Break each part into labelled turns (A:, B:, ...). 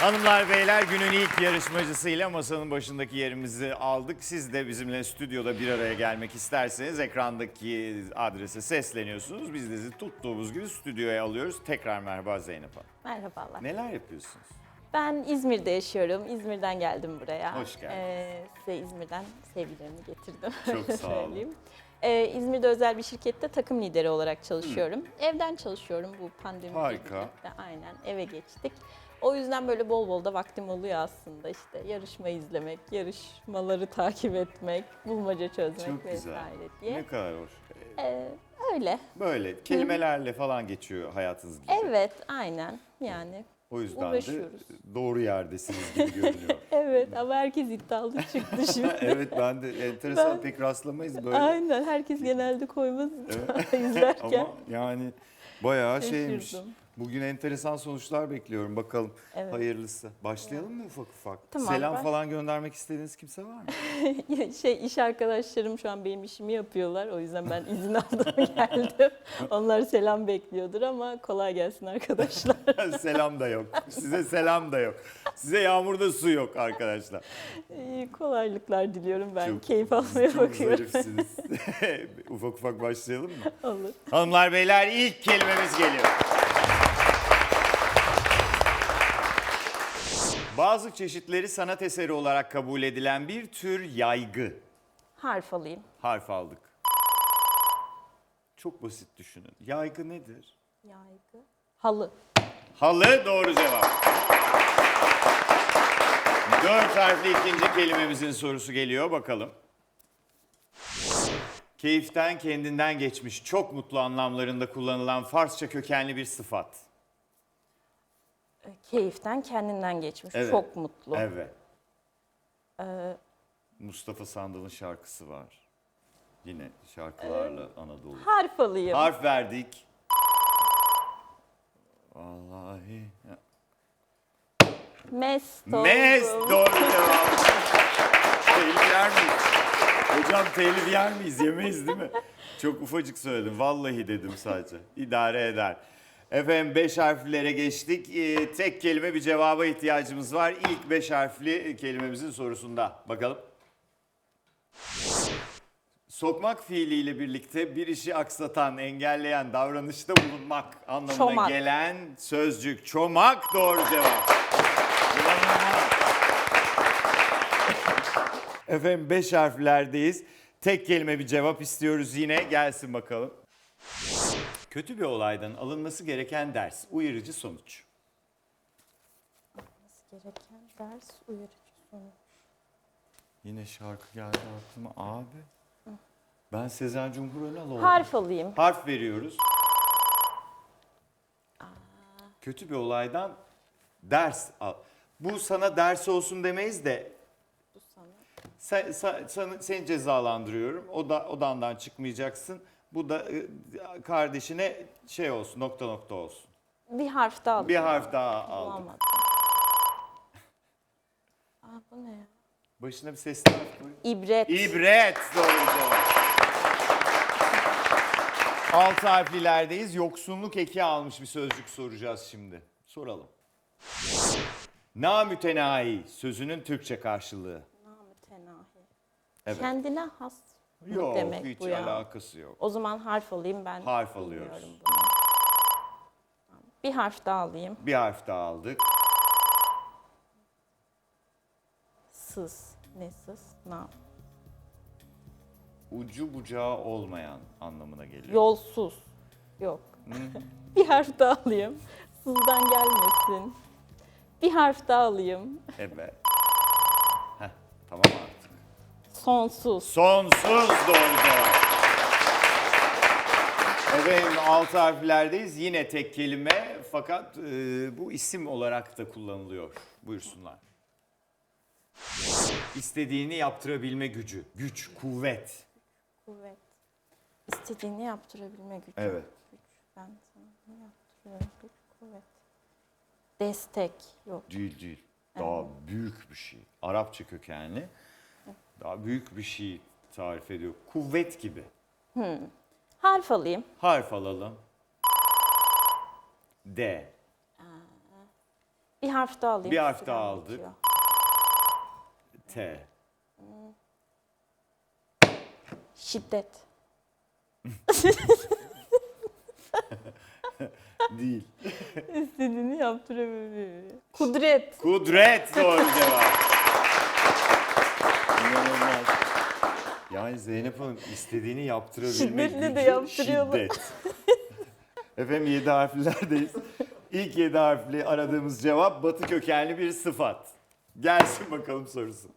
A: Hanımlar beyler günün ilk yarışmacısıyla masanın başındaki yerimizi aldık. Siz de bizimle stüdyoda bir araya gelmek isterseniz ekrandaki adrese sesleniyorsunuz. Biz de sizi tuttuğumuz gibi stüdyoya alıyoruz. Tekrar merhaba Zeynep Hanım.
B: Merhabalar.
A: Neler yapıyorsunuz?
B: Ben İzmir'de yaşıyorum. İzmir'den geldim buraya.
A: Hoş geldiniz.
B: Ee, size İzmir'den sevgilerimi getirdim.
A: Çok sağ olun.
B: Ee, İzmir'de özel bir şirkette takım lideri olarak çalışıyorum. Evden çalışıyorum bu pandemi
A: Harika.
B: birlikte. Aynen eve geçtik. O yüzden böyle bol bol da vaktim oluyor aslında işte yarışma izlemek, yarışmaları takip etmek, bulmaca çözmek
A: Çok güzel.
B: vesaire diye.
A: Ne kadar hoş.
B: Ee, öyle.
A: Böyle kelimelerle falan geçiyor hayatınız gibi.
B: Evet, aynen. Yani
A: O yüzden de
B: uğraşıyoruz.
A: doğru yerdesiniz gibi görünüyor.
B: evet ama herkes iddialı çıktı şimdi.
A: evet ben de enteresan
B: Ben-
A: pek rastlamayız böyle.
B: Aynen herkes genelde koymaz izlerken.
A: Ama yani bayağı şeymiş.
B: Şaşırdım.
A: Bugün enteresan sonuçlar bekliyorum bakalım.
B: Evet.
A: Hayırlısı. Başlayalım mı ufak ufak?
B: Tamam,
A: Selam
B: ben-
A: falan göndermek istediğiniz kimse var mı?
B: şey iş arkadaşlarım şu an benim işimi yapıyorlar. O yüzden ben izin aldım geldim. Onlar selam bekliyordur ama kolay gelsin arkadaşlar.
A: selam da yok. Size selam da yok. Size yağmurda su yok arkadaşlar.
B: İyi kolaylıklar diliyorum ben.
A: Çok-
B: Keyif almaya
A: Çok
B: bakıyorum.
A: ufak ufak başlayalım mı?
B: Olur.
A: Hanımlar beyler ilk kelimemiz geliyor. Bazı çeşitleri sanat eseri olarak kabul edilen bir tür yaygı.
B: Harf alayım.
A: Harf aldık. Çok basit düşünün. Yaygı nedir?
B: Yaygı. Halı.
A: Halı doğru cevap. Dört harfli ikinci kelimemizin sorusu geliyor bakalım. Keyiften kendinden geçmiş çok mutlu anlamlarında kullanılan Farsça kökenli bir sıfat.
B: Ee, Keyiften kendinden geçmiş.
A: Evet.
B: Çok mutlu.
A: Evet.
B: Ee,
A: Mustafa Sandal'ın şarkısı var. Yine şarkılarla Anadolu.
B: harf alayım.
A: Harf verdik. Vallahi. Mes
B: oldum.
A: doğru cevap. telif yer miyiz? Hocam telif yer miyiz? Yemeyiz değil mi? Çok ufacık söyledim. Vallahi dedim sadece. İdare eder. Efendim beş harflere geçtik. Ee, tek kelime bir cevaba ihtiyacımız var. İlk beş harfli kelimemizin sorusunda. Bakalım. Sokmak fiiliyle birlikte bir işi aksatan, engelleyen davranışta bulunmak anlamına
B: Çomak.
A: gelen sözcük. Çomak doğru cevap. Efendim beş harflerdeyiz. Tek kelime bir cevap istiyoruz yine. Gelsin bakalım. Kötü bir olaydan alınması gereken ders. Uyarıcı sonuç.
B: Gereken ders uyarıcı sonuç.
A: Yine şarkı geldi aklıma. Abi. Ben Sezen Cumhur Önal oldum.
B: Harf alayım.
A: Harf veriyoruz. Kötü bir olaydan ders al. Bu sana ders olsun demeyiz de
B: Bu sana.
A: sen, sen- seni cezalandırıyorum. O da odandan çıkmayacaksın. Bu da e, kardeşine şey olsun, nokta nokta olsun.
B: Bir harf daha
A: Bir
B: alayım.
A: harf daha.
B: Bulamadım. Aa bu ne ya?
A: Başına bir sesli harf koy.
B: İbret.
A: İbret doğru cevap. Altı harflilerdeyiz. Yoksunluk eki almış bir sözcük soracağız şimdi. Soralım. Namütenahi sözünün Türkçe karşılığı.
B: Namütenahi.
A: Evet.
B: Kendine has
A: Yok
B: demek
A: hiç
B: bu ya.
A: alakası yok.
B: O zaman harf alayım ben.
A: Harf
B: bilmiyorum
A: alıyoruz.
B: bunu. Bir harf daha alayım.
A: Bir harf daha aldık.
B: Sız. Ne sız? Na.
A: Ucu bucağı olmayan anlamına geliyor.
B: Yolsuz. Yok. bir harf daha alayım. Sızdan gelmesin. Bir harf daha alayım.
A: Evet. Heh, tamam artık.
B: Sonsuz.
A: Sonsuz doğru cevap. Efendim altı harflerdeyiz. Yine tek kelime fakat e, bu isim olarak da kullanılıyor. Buyursunlar. İstediğini yaptırabilme gücü. Güç, kuvvet.
B: Kuvvet. İstediğini yaptırabilme gücü.
A: Evet.
B: Güç. Ben sana yaptırıyorum? Güç, kuvvet. Destek. Yok.
A: Değil değil. Daha büyük bir şey. Arapça kökenli. Daha büyük bir şey tarif ediyor. Kuvvet gibi.
B: Harf alayım.
A: Harf alalım. D.
B: Bir harf daha alayım.
A: Bir harf daha aldık.
B: bitiyor.
A: T.
B: Şiddet.
A: Değil.
B: İstediğini yaptırabilir. Kudret.
A: Kudret doğru cevap. İnanılmaz. Yani Zeynep Hanım istediğini yaptırabilme
B: Şiddetle de
A: gücü
B: yaptırıyorlar.
A: şiddet. Efendim yedi harflerdeyiz. İlk yedi harfli aradığımız cevap batı kökenli bir sıfat. Gelsin bakalım sorusu.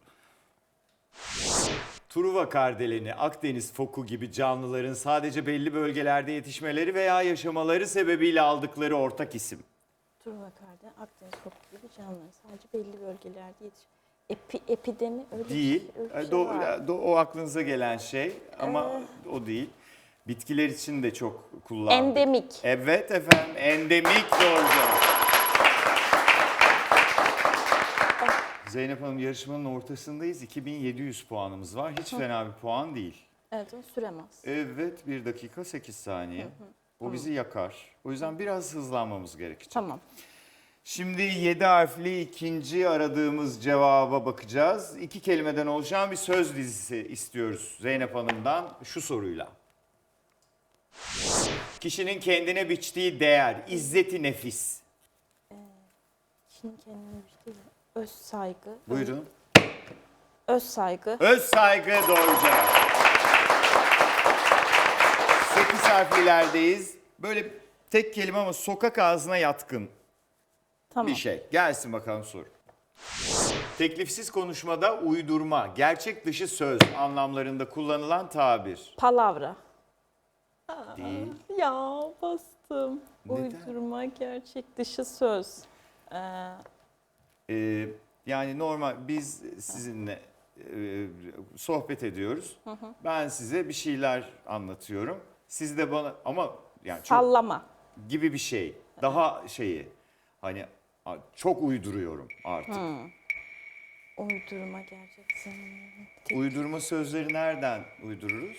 A: Truva kardeleni, Akdeniz foku gibi canlıların sadece belli bölgelerde yetişmeleri veya yaşamaları sebebiyle aldıkları ortak isim.
B: Turna kardeş, Akdeniz koku gibi canlılar sadece belli bölgelerde yetişiyor. Epi, epidemi öyle bir
A: Değil.
B: şey, öyle bir şey
A: Do-
B: var.
A: do- o aklınıza gelen şey ama o değil. Bitkiler için de çok kullandık.
B: Endemik.
A: Evet efendim endemik doğru cevap. Zeynep Hanım yarışmanın ortasındayız. 2700 puanımız var. Hiç fena bir puan değil.
B: Evet süremez.
A: Evet 1 dakika 8 saniye. O bizi yakar. O yüzden biraz hızlanmamız gerekecek.
B: Tamam.
A: Şimdi 7 harfli ikinci aradığımız cevaba bakacağız. İki kelimeden oluşan bir söz dizisi istiyoruz Zeynep Hanım'dan şu soruyla. Kişinin kendine biçtiği değer, izzeti nefis.
B: Şimdi kendine bir şey Öz saygı.
A: Buyurun.
B: Öz saygı.
A: Öz saygı doğru cevap. 8 harflilerdeyiz. Böyle tek kelime ama sokak ağzına yatkın
B: Tamam.
A: bir şey. Gelsin bakalım soru. Teklifsiz konuşmada uydurma, gerçek dışı söz anlamlarında kullanılan tabir.
B: Palavra.
A: Değil.
B: Ya bastım.
A: Neden?
B: Uydurma, gerçek dışı söz. Ee,
A: Ee, yani normal biz sizinle e, sohbet ediyoruz. Ben size bir şeyler anlatıyorum. Siz de bana ama yani çok
B: sallama.
A: gibi bir şey. Daha şeyi hani çok uyduruyorum artık.
B: Uydurma, gerçek sanırım.
A: Uydurma sözleri nereden uydururuz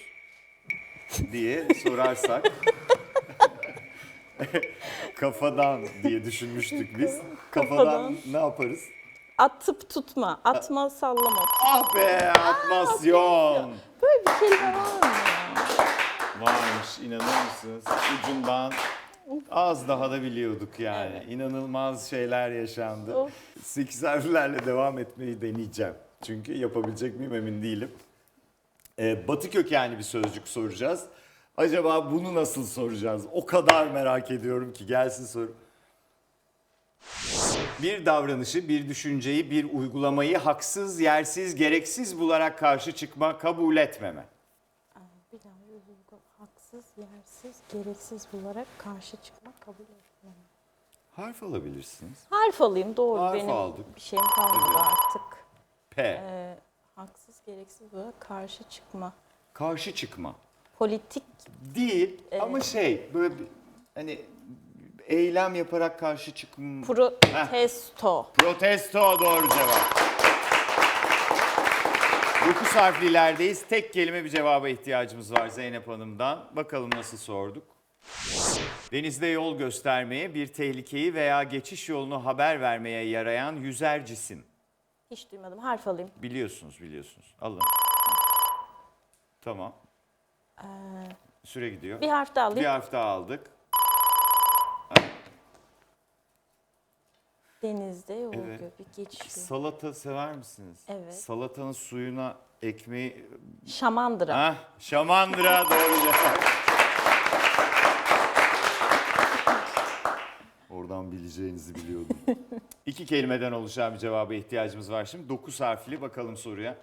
A: diye sorarsak kafadan diye düşünmüştük biz. Kafadan,
B: Kafadan.
A: ne yaparız?
B: Atıp tutma, atma, sallama.
A: Ah be atmasyon.
B: Böyle bir kelime var mı?
A: Varmış inanır mısınız? Ucundan az daha da biliyorduk yani. İnanılmaz şeyler yaşandı. Sekiz harflerle devam etmeyi deneyeceğim. Çünkü yapabilecek miyim emin değilim. Ee, batı kökenli bir sözcük soracağız. Acaba bunu nasıl soracağız? O kadar merak ediyorum ki gelsin soru. Bir davranışı, bir düşünceyi, bir uygulamayı haksız, yersiz, gereksiz bularak karşı çıkma, kabul etmeme.
B: Bir daha uygu- haksız, yersiz, gereksiz bularak karşı çıkmak kabul etmem.
A: Harf alabilirsiniz.
B: Harf alayım doğru
A: Harf
B: benim
A: aldık.
B: bir şeyim kalmadı
A: Evet.
B: artık.
A: P.
B: Ee, haksız, gereksiz bularak karşı çıkma.
A: Karşı çıkma.
B: Politik
A: Değil ama şey böyle bir, hani eylem yaparak karşı çıkma.
B: protesto.
A: Protesto doğru cevap. 9 harflilerdeyiz. Tek kelime bir cevaba ihtiyacımız var Zeynep Hanım'dan. Bakalım nasıl sorduk. Denizde yol göstermeye, bir tehlikeyi veya geçiş yolunu haber vermeye yarayan yüzer cisim.
B: Hiç duymadım. Harf alayım.
A: Biliyorsunuz, biliyorsunuz. Alın. Tamam. Süre gidiyor.
B: Bir harf daha
A: Bir
B: alayım.
A: harf daha aldık.
B: Denizde yol
A: Evet.
B: göbek geçiyor.
A: Salata sever misiniz?
B: Evet.
A: Salatanın suyuna ekmeği...
B: Şamandıra.
A: Hah, şamandıra doğru cevap. Oradan bileceğinizi biliyordum. İki kelimeden oluşan bir cevaba ihtiyacımız var şimdi. Dokuz harfli bakalım soruya.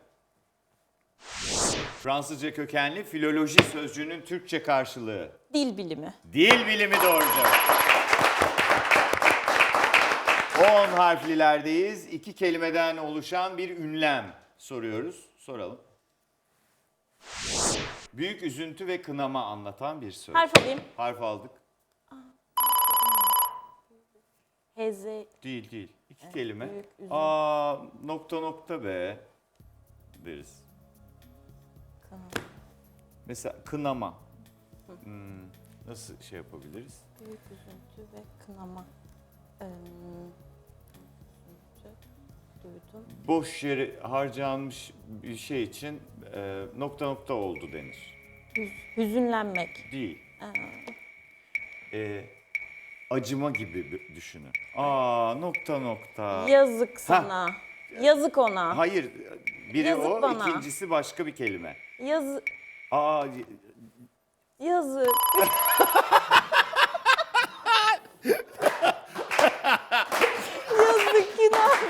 A: Fransızca kökenli filoloji sözcüğünün Türkçe karşılığı.
B: Dil bilimi.
A: Dil bilimi doğru cevap. 10 harflilerdeyiz. İki kelimeden oluşan bir ünlem soruyoruz. Soralım. Büyük üzüntü ve kınama anlatan bir söz.
B: Harf alayım.
A: Harf aldık.
B: Heze.
A: Değil değil. İki kelime.
B: büyük üzüntü.
A: Aa nokta nokta be deriz.
B: Kınama.
A: Mesela kınama. Hmm, nasıl şey yapabiliriz?
B: Büyük üzüntü ve kınama. Ee,
A: boş yere harcanmış bir şey için e, nokta nokta oldu denir.
B: Hüz- hüzünlenmek.
A: Değil. E, acıma gibi bir- düşünün. Aa nokta nokta.
B: Yazık sana. Yazık ona.
A: Hayır, biri
B: Yazık
A: o,
B: bana.
A: ikincisi başka bir kelime.
B: Yazık.
A: Aa.
B: Yazık günah.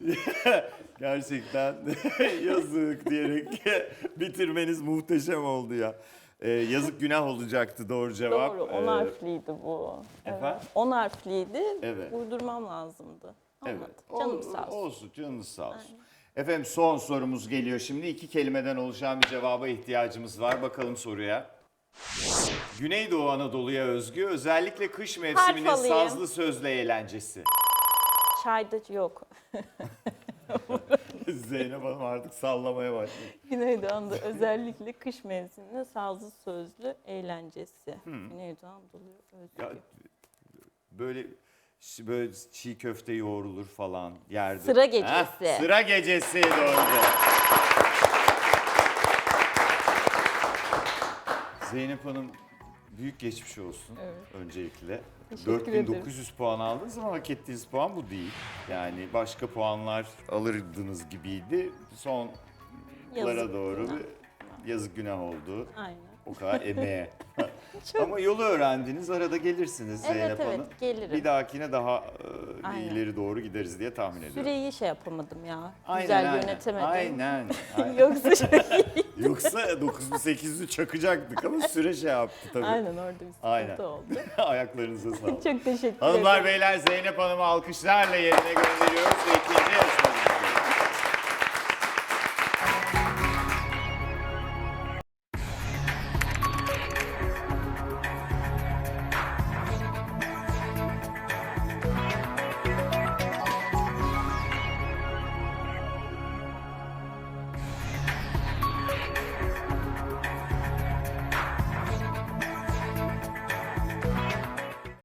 A: gerçekten yazık diyerek bitirmeniz muhteşem oldu ya. E, yazık günah olacaktı doğru cevap.
B: Doğru. On
A: E,
B: harfliydi bu.
A: Efendim?
B: Evet. On harfliydi.
A: Evet.
B: Uydurmam lazımdı.
A: Evet.
B: Olmadı. Canım
A: Ol-
B: sağ olsun.
A: Olsun, canınız sağ olsun. Efendim son sorumuz geliyor şimdi. iki kelimeden oluşan bir cevaba ihtiyacımız var. Bakalım soruya. Güneydoğu Anadolu'ya özgü özellikle kış mevsiminin
B: alayım.
A: sazlı sözlü eğlencesi.
B: Çayda yok.
A: Zeynep Hanım artık sallamaya başladı.
B: Güneydoğu'da özellikle kış mevsiminde sazlı sözlü eğlencesi. Güneydoğu Anadolu'ya özgü.
A: Ya, böyle böyle çiğ köfte yoğrulur falan yerde.
B: Sıra gecesi.
A: Sıra gecesi doğru. Zeynep Hanım büyük geçmiş olsun
B: Evet.
A: öncelikle.
B: Teşekkür
A: 4900 puan aldınız ama hak ettiğiniz puan bu değil. Yani başka puanlar alırdınız gibiydi. Sonlara
B: Yazık
A: doğru
B: günah.
A: bir yazık günah oldu.
B: Aynen.
A: O kadar emeğe. Ama yolu öğrendiniz, arada gelirsiniz
B: Evet,
A: Zeynep
B: evet,
A: Hanım.
B: gelirim.
A: Bir dahakine daha e,
B: Aynen.
A: ileri doğru gideriz diye tahmin ediyorum.
B: Süreyi şey yapamadım ya.
A: Aynen,
B: Güzel
A: aynen.
B: yönetemedim.
A: Aynen. aynen.
B: Yoksa çok iyi.
A: Yoksa 9800'ü çakacaktık ama süre şey yaptı tabii.
B: Aynen orada bir sıkıntı
A: Aynen.
B: oldu.
A: Ayaklarınıza sağlık.
B: Çok teşekkür ederim.
A: Hanımlar beyler Zeynep Hanım'ı alkışlarla yerine gönderiyoruz ve ikinci